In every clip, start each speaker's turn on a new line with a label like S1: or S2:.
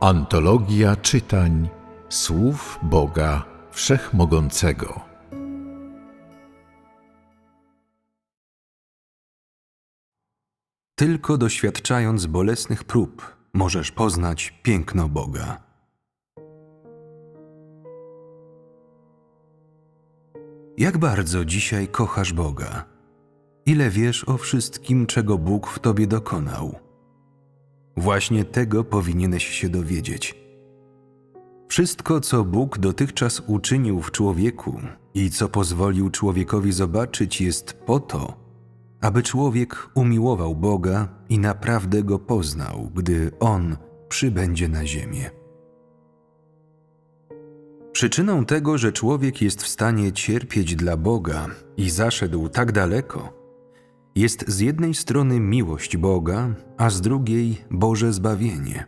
S1: Antologia czytań słów Boga Wszechmogącego.
S2: Tylko doświadczając bolesnych prób możesz poznać piękno Boga. Jak bardzo dzisiaj kochasz Boga? Ile wiesz o wszystkim, czego Bóg w tobie dokonał? Właśnie tego powinieneś się dowiedzieć. Wszystko, co Bóg dotychczas uczynił w człowieku i co pozwolił człowiekowi zobaczyć, jest po to, aby człowiek umiłował Boga i naprawdę go poznał, gdy On przybędzie na ziemię. Przyczyną tego, że człowiek jest w stanie cierpieć dla Boga i zaszedł tak daleko, jest z jednej strony miłość Boga, a z drugiej Boże zbawienie,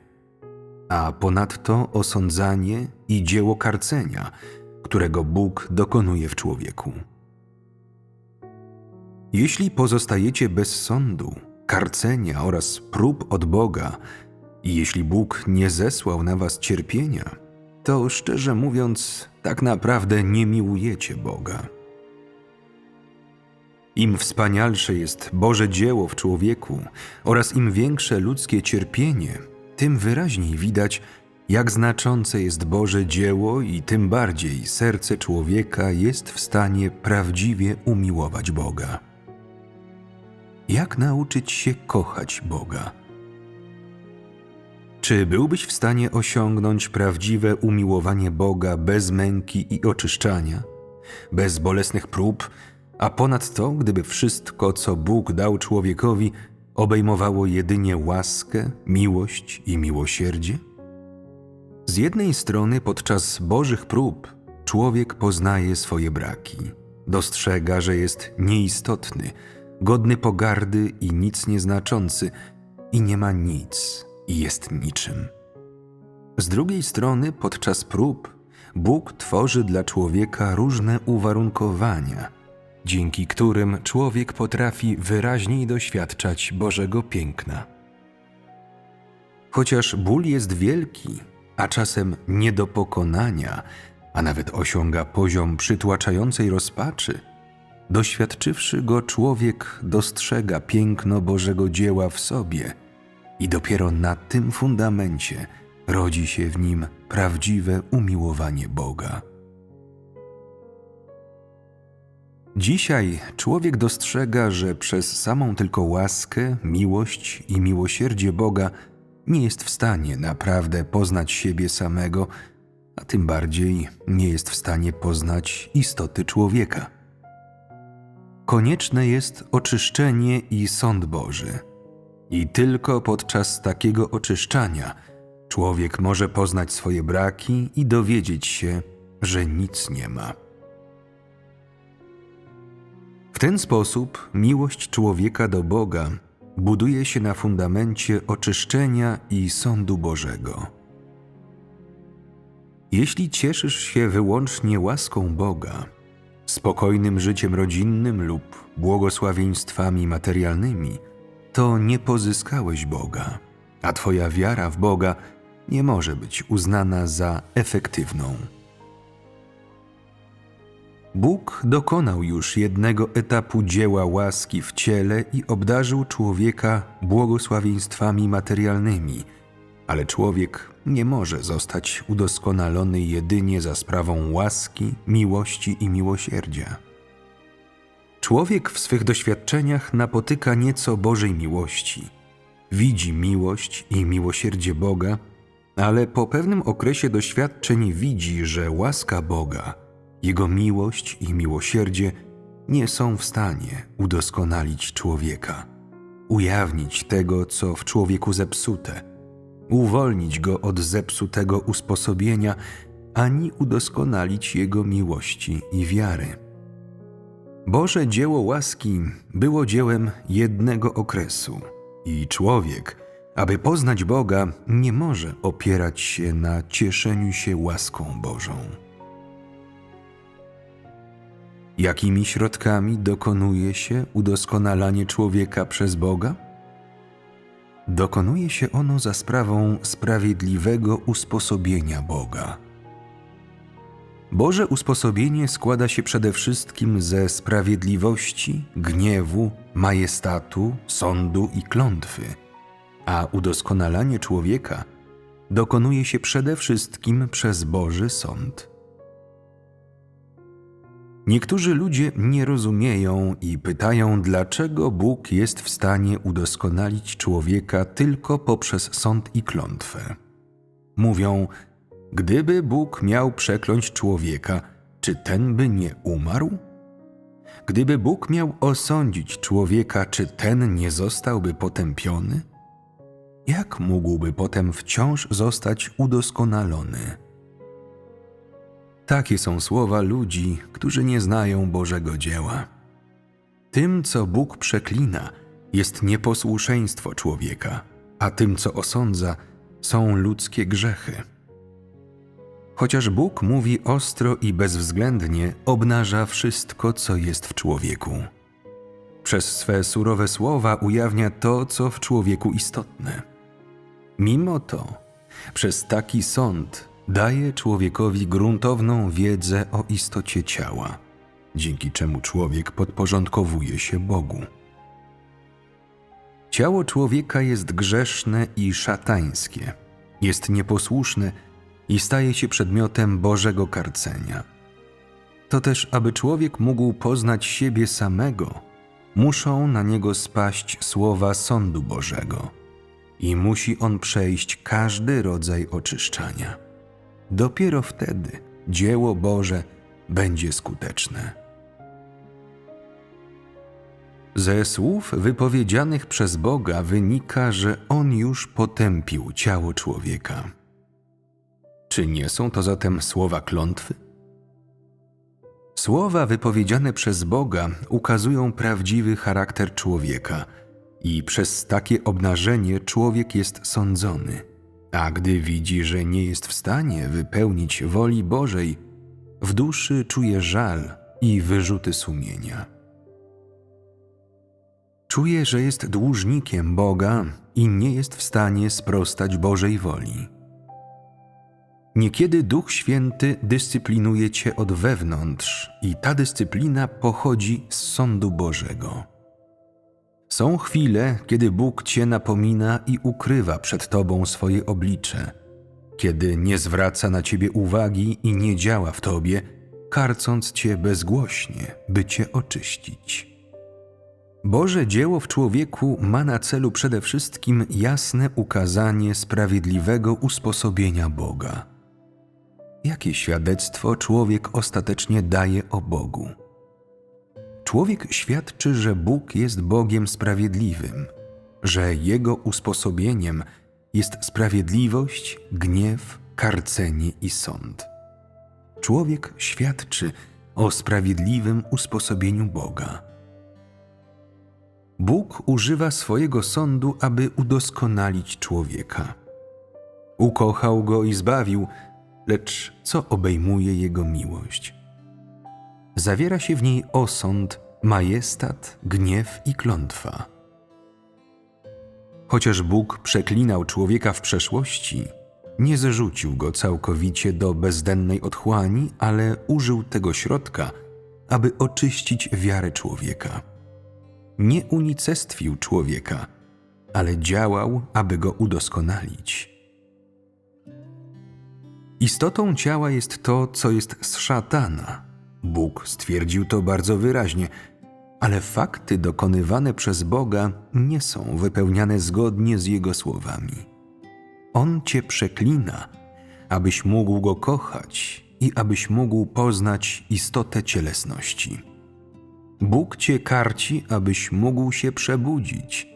S2: a ponadto osądzanie i dzieło karcenia, którego Bóg dokonuje w człowieku. Jeśli pozostajecie bez sądu, karcenia oraz prób od Boga, i jeśli Bóg nie zesłał na was cierpienia, to szczerze mówiąc, tak naprawdę nie miłujecie Boga. Im wspanialsze jest Boże dzieło w człowieku oraz im większe ludzkie cierpienie, tym wyraźniej widać, jak znaczące jest Boże dzieło i tym bardziej serce człowieka jest w stanie prawdziwie umiłować Boga. Jak nauczyć się kochać Boga? Czy byłbyś w stanie osiągnąć prawdziwe umiłowanie Boga bez męki i oczyszczania, bez bolesnych prób, a ponadto, gdyby wszystko, co Bóg dał człowiekowi, obejmowało jedynie łaskę, miłość i miłosierdzie? Z jednej strony, podczas Bożych prób, człowiek poznaje swoje braki, dostrzega, że jest nieistotny, godny pogardy i nic nieznaczący, i nie ma nic i jest niczym. Z drugiej strony, podczas prób, Bóg tworzy dla człowieka różne uwarunkowania, dzięki którym człowiek potrafi wyraźniej doświadczać Bożego piękna. Chociaż ból jest wielki, a czasem nie do pokonania, a nawet osiąga poziom przytłaczającej rozpaczy, doświadczywszy go człowiek dostrzega piękno Bożego dzieła w sobie i dopiero na tym fundamencie rodzi się w nim prawdziwe umiłowanie Boga. Dzisiaj człowiek dostrzega, że przez samą tylko łaskę, miłość i miłosierdzie Boga nie jest w stanie naprawdę poznać siebie samego, a tym bardziej nie jest w stanie poznać istoty człowieka. Konieczne jest oczyszczenie i sąd Boży. I tylko podczas takiego oczyszczania człowiek może poznać swoje braki i dowiedzieć się, że nic nie ma. W ten sposób miłość człowieka do Boga buduje się na fundamencie oczyszczenia i sądu Bożego. Jeśli cieszysz się wyłącznie łaską Boga, spokojnym życiem rodzinnym lub błogosławieństwami materialnymi, to nie pozyskałeś Boga, a Twoja wiara w Boga nie może być uznana za efektywną. Bóg dokonał już jednego etapu dzieła łaski w ciele i obdarzył człowieka błogosławieństwami materialnymi, ale człowiek nie może zostać udoskonalony jedynie za sprawą łaski, miłości i miłosierdzia. Człowiek w swych doświadczeniach napotyka nieco Bożej miłości. Widzi miłość i miłosierdzie Boga, ale po pewnym okresie doświadczeń widzi, że łaska Boga, Jego miłość i miłosierdzie nie są w stanie udoskonalić człowieka, ujawnić tego, co w człowieku zepsute, uwolnić go od zepsutego usposobienia, ani udoskonalić jego miłości i wiary. Boże dzieło łaski było dziełem jednego okresu i człowiek, aby poznać Boga, nie może opierać się na cieszeniu się łaską Bożą. Jakimi środkami dokonuje się udoskonalanie człowieka przez Boga? dokonuje się ono za sprawą sprawiedliwego usposobienia Boga. Boże usposobienie składa się przede wszystkim ze sprawiedliwości, gniewu, majestatu, sądu i klątwy, a udoskonalanie człowieka dokonuje się przede wszystkim przez Boży sąd. Niektórzy ludzie nie rozumieją i pytają, dlaczego Bóg jest w stanie udoskonalić człowieka tylko poprzez sąd i klątwę. Mówią, gdyby Bóg miał przekląć człowieka, czy ten by nie umarł? Gdyby Bóg miał osądzić człowieka, czy ten nie zostałby potępiony? Jak mógłby potem wciąż zostać udoskonalony? Takie są słowa ludzi, którzy nie znają Bożego dzieła. Tym, co Bóg przeklina, jest nieposłuszeństwo człowieka, a tym, co osądza, są ludzkie grzechy. Chociaż Bóg mówi ostro i bezwzględnie, obnaża wszystko, co jest w człowieku. Przez swe surowe słowa ujawnia to, co w człowieku istotne. Mimo to, przez taki sąd daje człowiekowi gruntowną wiedzę o istocie ciała, dzięki czemu człowiek podporządkowuje się Bogu. Ciało człowieka jest grzeszne i szatańskie, jest nieposłuszne i staje się przedmiotem Bożego karcenia. To też, aby człowiek mógł poznać siebie samego, muszą na niego spaść słowa sądu Bożego i musi on przejść każdy rodzaj oczyszczania. Dopiero wtedy dzieło Boże będzie skuteczne. Ze słów wypowiedzianych przez Boga wynika, że On już potępił ciało człowieka. Czy nie są to zatem słowa klątwy? Słowa wypowiedziane przez Boga ukazują prawdziwy charakter człowieka i przez takie obnażenie człowiek jest sądzony. A gdy widzi, że nie jest w stanie wypełnić woli Bożej, w duszy czuje żal i wyrzuty sumienia. Czuje, że jest dłużnikiem Boga i nie jest w stanie sprostać Bożej woli. Niekiedy Duch Święty dyscyplinuje cię od wewnątrz i ta dyscyplina pochodzi z sądu Bożego. Są chwile, kiedy Bóg cię napomina i ukrywa przed tobą swoje oblicze, kiedy nie zwraca na ciebie uwagi i nie działa w tobie, karcąc cię bezgłośnie, by cię oczyścić. Boże dzieło w człowieku ma na celu przede wszystkim jasne ukazanie sprawiedliwego usposobienia Boga. Jakie świadectwo człowiek ostatecznie daje o Bogu? Człowiek świadczy, że Bóg jest Bogiem sprawiedliwym, że Jego usposobieniem jest sprawiedliwość, gniew, karcenie i sąd. Człowiek świadczy o sprawiedliwym usposobieniu Boga. Bóg używa swojego sądu, aby udoskonalić człowieka. Ukochał go i zbawił, lecz co obejmuje jego miłość? Zawiera się w niej osąd, majestat, gniew i klątwa. Chociaż Bóg przeklinał człowieka w przeszłości, nie zrzucił go całkowicie do bezdennej otchłani, ale użył tego środka, aby oczyścić wiarę człowieka. Nie unicestwił człowieka, ale działał, aby go udoskonalić. Istotą ciała jest to, co jest z szatana. Bóg stwierdził to bardzo wyraźnie, ale fakty dokonywane przez Boga nie są wypełniane zgodnie z Jego słowami. On cię przeklina, abyś mógł go kochać i abyś mógł poznać istotę cielesności. Bóg cię karci, abyś mógł się przebudzić,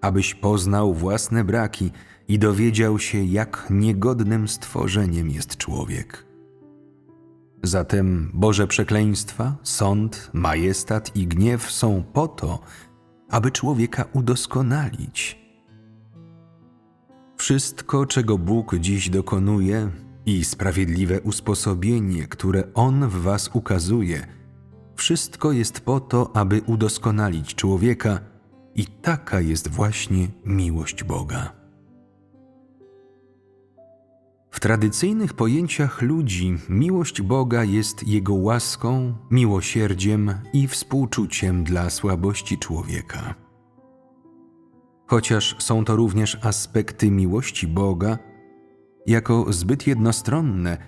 S2: abyś poznał własne braki i dowiedział się, jak niegodnym stworzeniem jest człowiek. Zatem Boże przekleństwa, sąd, majestat i gniew są po to, aby człowieka udoskonalić. Wszystko, czego Bóg dziś dokonuje, i sprawiedliwe usposobienie, które On w Was ukazuje, wszystko jest po to, aby udoskonalić człowieka I taka jest właśnie miłość Boga. W tradycyjnych pojęciach ludzi miłość Boga jest Jego łaską, miłosierdziem i współczuciem dla słabości człowieka. Chociaż są to również aspekty miłości Boga, jako zbyt jednostronne,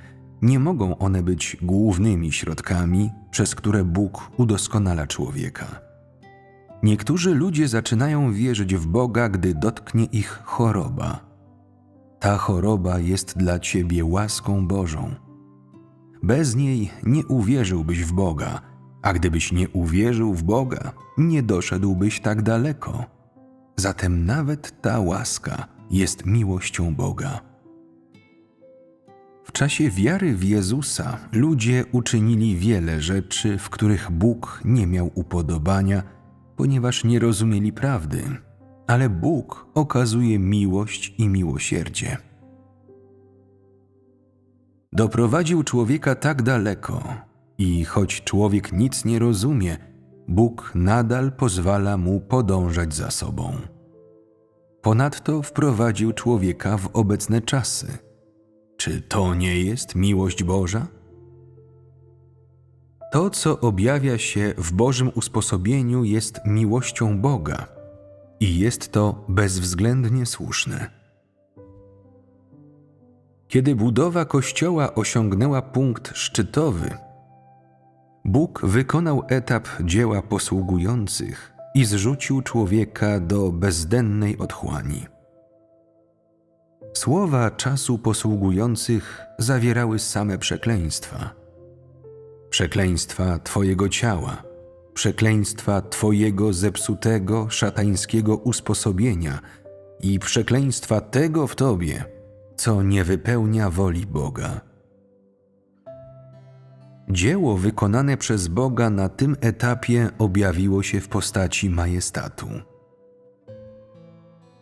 S2: nie mogą one być głównymi środkami, przez które Bóg udoskonala człowieka. Niektórzy ludzie zaczynają wierzyć w Boga, gdy dotknie ich choroba. Ta choroba jest dla ciebie łaską Bożą. Bez niej nie uwierzyłbyś w Boga, a gdybyś nie uwierzył w Boga, nie doszedłbyś tak daleko. Zatem nawet ta łaska jest miłością Boga. W czasie wiary w Jezusa ludzie uczynili wiele rzeczy, w których Bóg nie miał upodobania, ponieważ nie rozumieli prawdy, ale Bóg okazuje miłość i miłosierdzie. Doprowadził człowieka tak daleko, i choć człowiek nic nie rozumie, Bóg nadal pozwala mu podążać za sobą. Ponadto wprowadził człowieka w obecne czasy. Czy to nie jest miłość Boża? To, co objawia się w Bożym usposobieniu, jest miłością Boga i jest to bezwzględnie słuszne. Kiedy budowa kościoła osiągnęła punkt szczytowy, Bóg wykonał etap dzieła posługujących i zrzucił człowieka do bezdennej otchłani. Słowa czasu posługujących zawierały same przekleństwa. Przekleństwa Twojego ciała, przekleństwa Twojego zepsutego, szatańskiego usposobienia i przekleństwa tego w Tobie, co nie wypełnia woli Boga. Dzieło wykonane przez Boga na tym etapie objawiło się w postaci majestatu.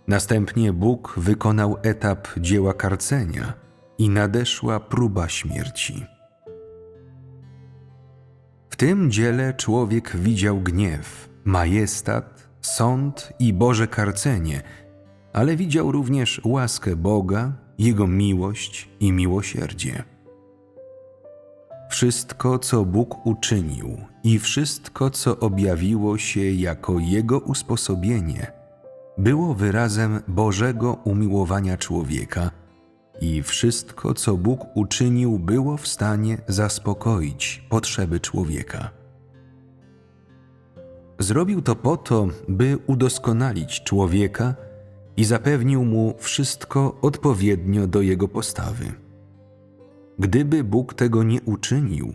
S2: Następnie Bóg wykonał etap dzieła karcenia i nadeszła próba śmierci. W tym dziele człowiek widział gniew, majestat, sąd i Boże karcenie, ale widział również łaskę Boga, Jego miłość i miłosierdzie. Wszystko, co Bóg uczynił i wszystko, co objawiło się jako Jego usposobienie, było wyrazem Bożego umiłowania człowieka i wszystko, co Bóg uczynił, było w stanie zaspokoić potrzeby człowieka. Zrobił to po to, by udoskonalić człowieka i zapewnił mu wszystko odpowiednio do jego postawy. Gdyby Bóg tego nie uczynił,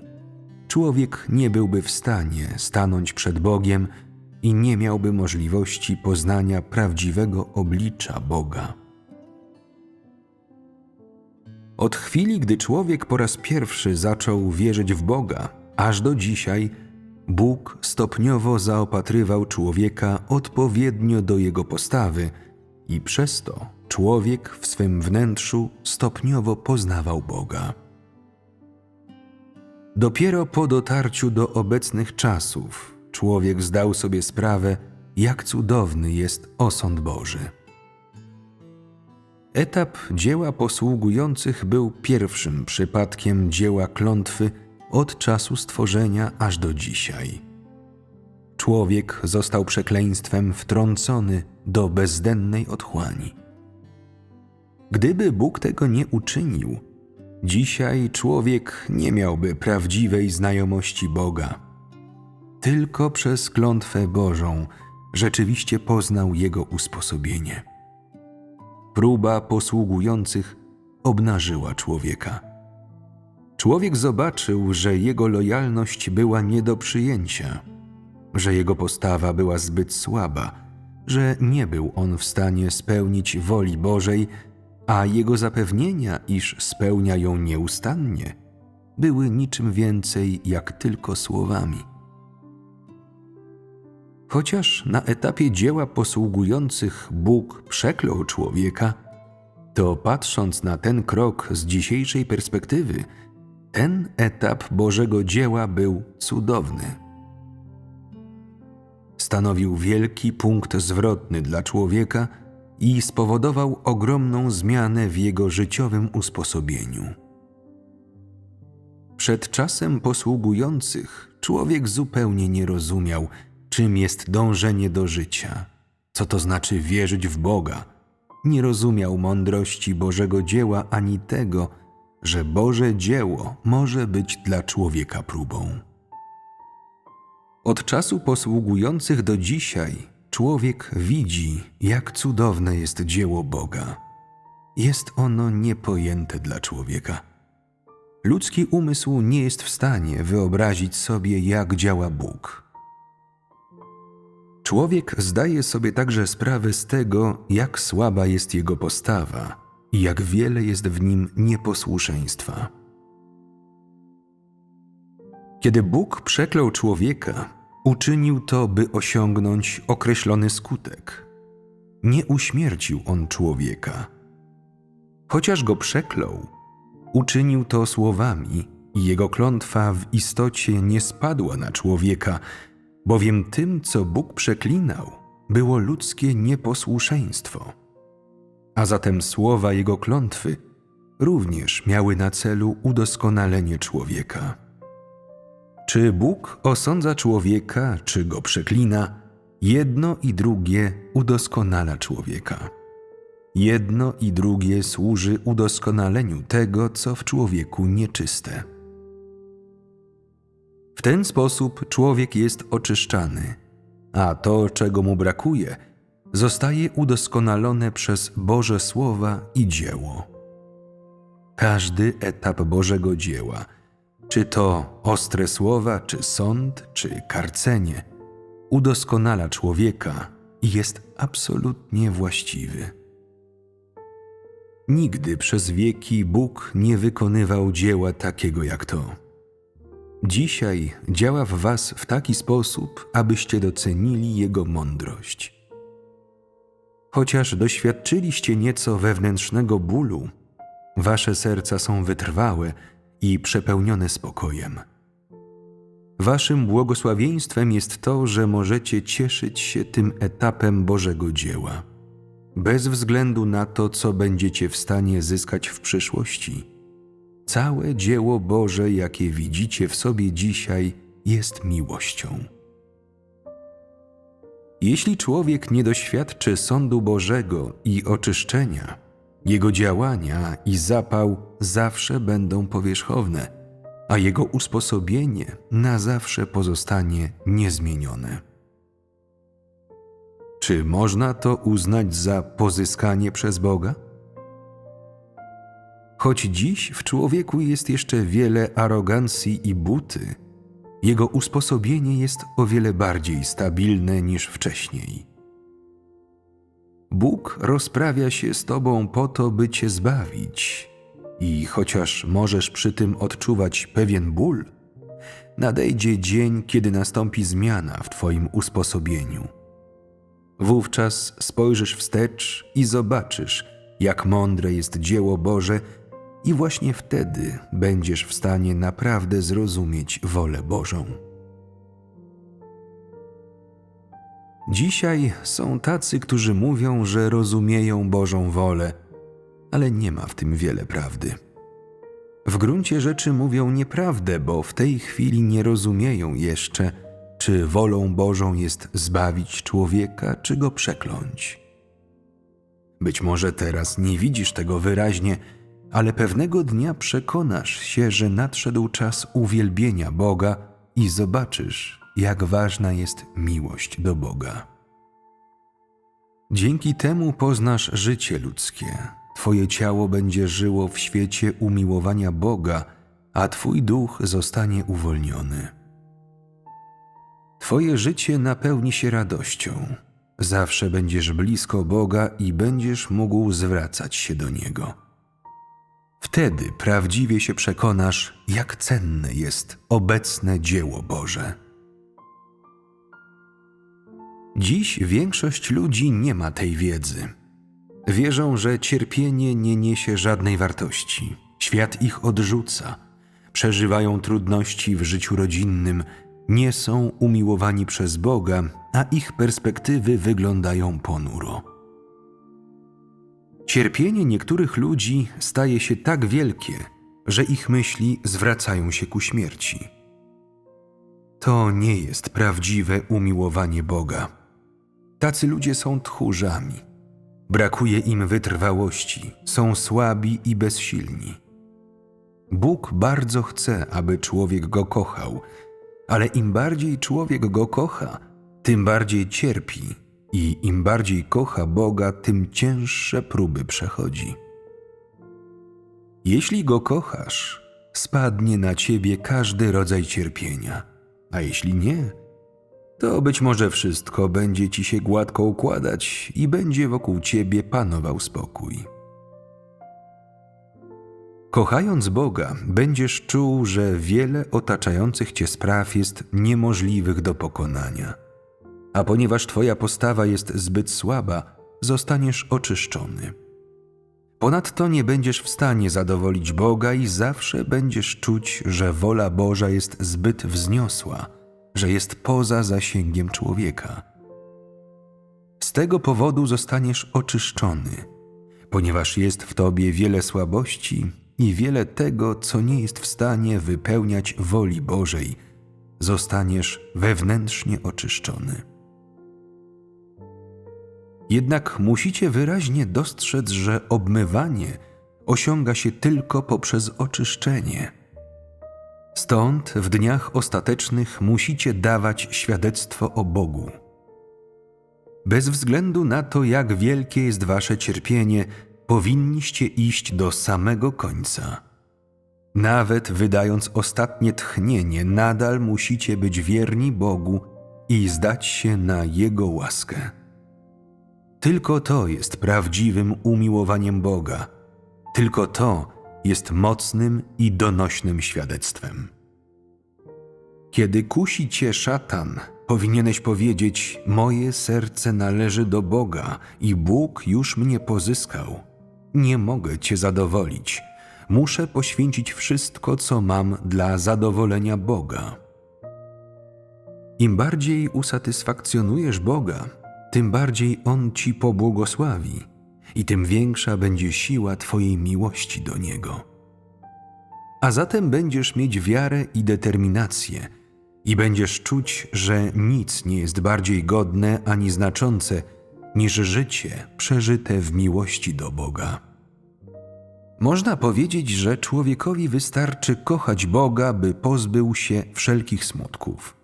S2: człowiek nie byłby w stanie stanąć przed Bogiem i nie miałby możliwości poznania prawdziwego oblicza Boga. Od chwili, gdy człowiek po raz pierwszy zaczął wierzyć w Boga, aż do dzisiaj, Bóg stopniowo zaopatrywał człowieka odpowiednio do jego postawy i przez to człowiek w swym wnętrzu stopniowo poznawał Boga. Dopiero po dotarciu do obecnych czasów człowiek zdał sobie sprawę, jak cudowny jest osąd Boży. Etap dzieła posługujących był pierwszym przypadkiem dzieła klątwy od czasu stworzenia aż do dzisiaj. Człowiek został przekleństwem wtrącony do bezdennej otchłani. Gdyby Bóg tego nie uczynił, dzisiaj człowiek nie miałby prawdziwej znajomości Boga. Tylko przez klątwę Bożą rzeczywiście poznał Jego usposobienie. Próba posługujących obnażyła człowieka. Człowiek zobaczył, że jego lojalność była nie do przyjęcia, że jego postawa była zbyt słaba, że nie był on w stanie spełnić woli Bożej, a jego zapewnienia, iż spełnia ją nieustannie, były niczym więcej jak tylko słowami. Chociaż na etapie dzieła posługujących Bóg przeklął człowieka, to patrząc na ten krok z dzisiejszej perspektywy, ten etap Bożego dzieła był cudowny. Stanowił wielki punkt zwrotny dla człowieka i spowodował ogromną zmianę w jego życiowym usposobieniu. Przed czasem posługujących człowiek zupełnie nie rozumiał, czym jest dążenie do życia, co to znaczy wierzyć w Boga. Nie rozumiał mądrości Bożego dzieła ani tego, że Boże dzieło może być dla człowieka próbą. Od czasu posługujących do dzisiaj człowiek widzi, jak cudowne jest dzieło Boga. Jest ono niepojęte dla człowieka. Ludzki umysł nie jest w stanie wyobrazić sobie, jak działa Bóg. Człowiek zdaje sobie także sprawę z tego, jak słaba jest jego postawa i jak wiele jest w nim nieposłuszeństwa. Kiedy Bóg przeklął człowieka, uczynił to, by osiągnąć określony skutek. Nie uśmiercił on człowieka. Chociaż go przeklął, uczynił to słowami i jego klątwa w istocie nie spadła na człowieka, bowiem tym, co Bóg przeklinał, było ludzkie nieposłuszeństwo. A zatem słowa jego klątwy również miały na celu udoskonalenie człowieka. Czy Bóg osądza człowieka, czy go przeklina, jedno i drugie udoskonala człowieka. Jedno i drugie służy udoskonaleniu tego, co w człowieku nieczyste. W ten sposób człowiek jest oczyszczany, a to, czego mu brakuje, zostaje udoskonalone przez Boże Słowa i dzieło. Każdy etap Bożego dzieła, czy to ostre słowa, czy sąd, czy karcenie, udoskonala człowieka i jest absolutnie właściwy. Nigdy przez wieki Bóg nie wykonywał dzieła takiego jak to. Dzisiaj działa w Was w taki sposób, abyście docenili Jego mądrość. Chociaż doświadczyliście nieco wewnętrznego bólu, Wasze serca są wytrwałe i przepełnione spokojem. Waszym błogosławieństwem jest to, że możecie cieszyć się tym etapem Bożego dzieła, bez względu na to, co będziecie w stanie zyskać w przyszłości. Całe dzieło Boże, jakie widzicie w sobie dzisiaj, jest miłością. Jeśli człowiek nie doświadczy sądu Bożego i oczyszczenia, jego działania i zapał zawsze będą powierzchowne, a jego usposobienie na zawsze pozostanie niezmienione. Czy można to uznać za pozyskanie przez Boga? Choć dziś w człowieku jest jeszcze wiele arogancji i buty, jego usposobienie jest o wiele bardziej stabilne niż wcześniej. Bóg rozprawia się z Tobą po to, by Cię zbawić, i chociaż możesz przy tym odczuwać pewien ból, nadejdzie dzień, kiedy nastąpi zmiana w Twoim usposobieniu. Wówczas spojrzysz wstecz i zobaczysz, jak mądre jest dzieło Boże, i właśnie wtedy będziesz w stanie naprawdę zrozumieć wolę Bożą. Dzisiaj są tacy, którzy mówią, że rozumieją Bożą wolę, ale nie ma w tym wiele prawdy. W gruncie rzeczy mówią nieprawdę, bo w tej chwili nie rozumieją jeszcze, czy wolą Bożą jest zbawić człowieka, czy go przekląć. Być może teraz nie widzisz tego wyraźnie, ale pewnego dnia przekonasz się, że nadszedł czas uwielbienia Boga i zobaczysz, jak ważna jest miłość do Boga. Dzięki temu poznasz życie ludzkie. Twoje ciało będzie żyło w świecie umiłowania Boga, a Twój duch zostanie uwolniony. Twoje życie napełni się radością. Zawsze będziesz blisko Boga i będziesz mógł zwracać się do Niego. Wtedy prawdziwie się przekonasz, jak cenne jest obecne dzieło Boże. Dziś większość ludzi nie ma tej wiedzy. Wierzą, że cierpienie nie niesie żadnej wartości, świat ich odrzuca, przeżywają trudności w życiu rodzinnym, nie są umiłowani przez Boga a ich perspektywy wyglądają ponuro. Cierpienie niektórych ludzi staje się tak wielkie, że ich myśli zwracają się ku śmierci. To nie jest prawdziwe umiłowanie Boga. Tacy ludzie są tchórzami. Brakuje im wytrwałości, są słabi i bezsilni. Bóg bardzo chce, aby człowiek go kochał, ale im bardziej człowiek go kocha, tym bardziej cierpi i im bardziej kocha Boga, tym cięższe próby przechodzi. Jeśli go kochasz, spadnie na ciebie każdy rodzaj cierpienia, a jeśli nie, to być może wszystko będzie ci się gładko układać i będzie wokół ciebie panował spokój. Kochając Boga, będziesz czuł, że wiele otaczających cię spraw jest niemożliwych do pokonania. A ponieważ twoja postawa jest zbyt słaba, zostaniesz oczyszczony. Ponadto nie będziesz w stanie zadowolić Boga i zawsze będziesz czuć, że wola Boża jest zbyt wzniosła, że jest poza zasięgiem człowieka. Z tego powodu zostaniesz oczyszczony, ponieważ jest w tobie wiele słabości i wiele tego, co nie jest w stanie wypełniać woli Bożej, zostaniesz wewnętrznie oczyszczony. Jednak musicie wyraźnie dostrzec, że obmywanie osiąga się tylko poprzez oczyszczenie. Stąd w dniach ostatecznych musicie dawać świadectwo o Bogu. Bez względu na to, jak wielkie jest wasze cierpienie, powinniście iść do samego końca. Nawet wydając ostatnie tchnienie, nadal musicie być wierni Bogu i zdać się na Jego łaskę. Tylko to jest prawdziwym umiłowaniem Boga. Tylko to jest mocnym i donośnym świadectwem. Kiedy kusi cię szatan, powinieneś powiedzieć: Moje serce należy do Boga i Bóg już mnie pozyskał. Nie mogę cię zadowolić. Muszę poświęcić wszystko, co mam dla zadowolenia Boga. Im bardziej usatysfakcjonujesz Boga, tym bardziej On ci pobłogosławi i tym większa będzie siła Twojej miłości do Niego. A zatem będziesz mieć wiarę i determinację i będziesz czuć, że nic nie jest bardziej godne ani znaczące niż życie przeżyte w miłości do Boga. Można powiedzieć, że człowiekowi wystarczy kochać Boga, by pozbył się wszelkich smutków.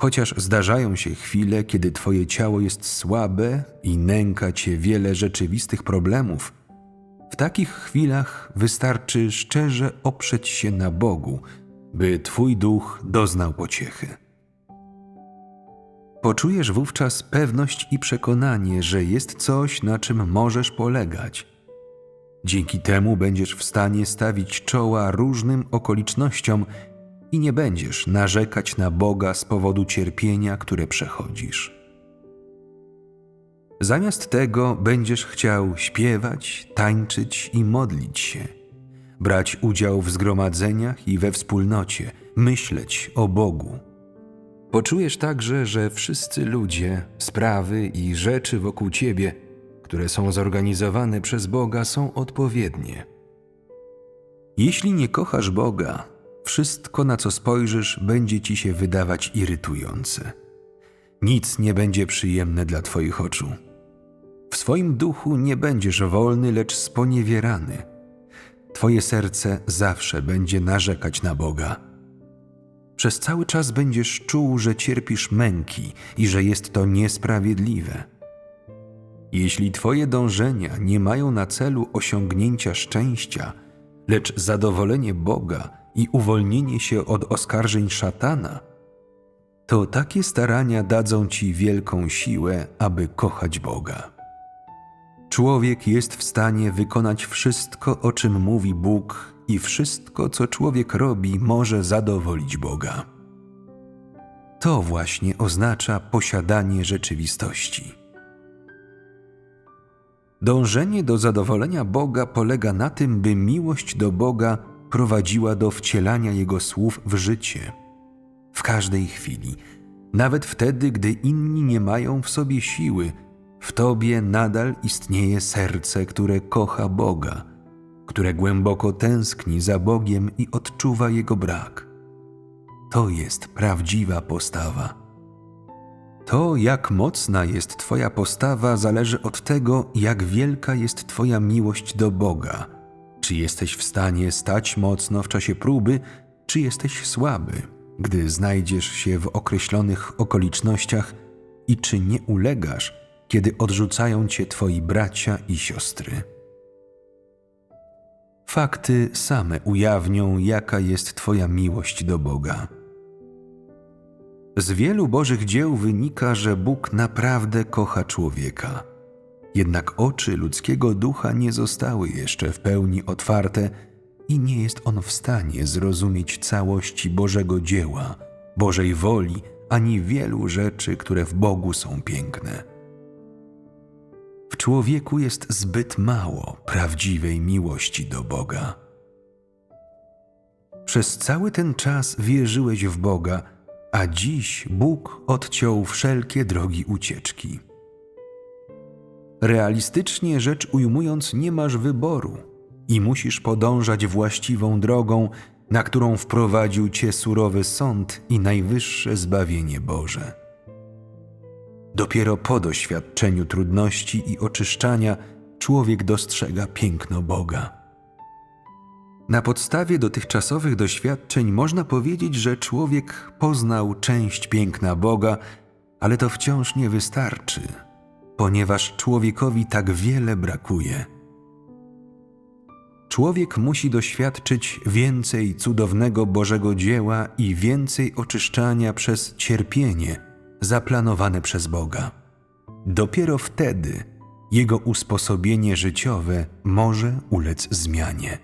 S2: Chociaż zdarzają się chwile, kiedy Twoje ciało jest słabe i nęka Cię wiele rzeczywistych problemów, w takich chwilach wystarczy szczerze oprzeć się na Bogu, by Twój duch doznał pociechy. Poczujesz wówczas pewność i przekonanie, że jest coś, na czym możesz polegać. Dzięki temu będziesz w stanie stawić czoła różnym okolicznościom i nie będziesz narzekać na Boga z powodu cierpienia, które przechodzisz. Zamiast tego będziesz chciał śpiewać, tańczyć i modlić się, brać udział w zgromadzeniach i we wspólnocie, myśleć o Bogu. Poczujesz także, że wszyscy ludzie, sprawy i rzeczy wokół ciebie, które są zorganizowane przez Boga, są odpowiednie. Jeśli nie kochasz Boga, wszystko, na co spojrzysz, będzie ci się wydawać irytujące. Nic nie będzie przyjemne dla Twoich oczu. W swoim duchu nie będziesz wolny, lecz sponiewierany. Twoje serce zawsze będzie narzekać na Boga. Przez cały czas będziesz czuł, że cierpisz męki i że jest to niesprawiedliwe. Jeśli Twoje dążenia nie mają na celu osiągnięcia szczęścia, lecz zadowolenie Boga i uwolnienie się od oskarżeń szatana, to takie starania dadzą Ci wielką siłę, aby kochać Boga. Człowiek jest w stanie wykonać wszystko, o czym mówi Bóg, i wszystko, co człowiek robi, może zadowolić Boga. To właśnie oznacza posiadanie rzeczywistości. Dążenie do zadowolenia Boga polega na tym, by miłość do Boga prowadziła do wcielania Jego słów w życie. W każdej chwili, Nawet wtedy, gdy inni nie mają w sobie siły, w tobie nadal istnieje serce, które kocha Boga, które głęboko tęskni za Bogiem i odczuwa Jego brak. To jest prawdziwa postawa. To, jak mocna jest Twoja postawa, zależy od tego, jak wielka jest Twoja miłość do Boga. Czy jesteś w stanie stać mocno w czasie próby, czy jesteś słaby, gdy znajdziesz się w określonych okolicznościach i czy nie ulegasz, kiedy odrzucają Cię Twoi bracia i siostry. Fakty same ujawnią, jaka jest Twoja miłość do Boga. Z wielu Bożych dzieł wynika, że Bóg naprawdę kocha człowieka. Jednak oczy ludzkiego ducha nie zostały jeszcze w pełni otwarte i nie jest on w stanie zrozumieć całości Bożego dzieła, Bożej woli, ani wielu rzeczy, które w Bogu są piękne. W człowieku jest zbyt mało prawdziwej miłości do Boga. Przez cały ten czas wierzyłeś w Boga, a dziś Bóg odciął wszelkie drogi ucieczki. Realistycznie rzecz ujmując, nie masz wyboru i musisz podążać właściwą drogą, na którą wprowadził cię surowy sąd i najwyższe zbawienie Boże. Dopiero po doświadczeniu trudności i oczyszczania człowiek dostrzega piękno Boga. Na podstawie dotychczasowych doświadczeń można powiedzieć, że człowiek poznał część piękna Boga, ale to wciąż nie wystarczy, ponieważ człowiekowi tak wiele brakuje. Człowiek musi doświadczyć więcej cudownego Bożego dzieła i więcej oczyszczania przez cierpienie zaplanowane przez Boga. Dopiero wtedy jego usposobienie życiowe może ulec zmianie.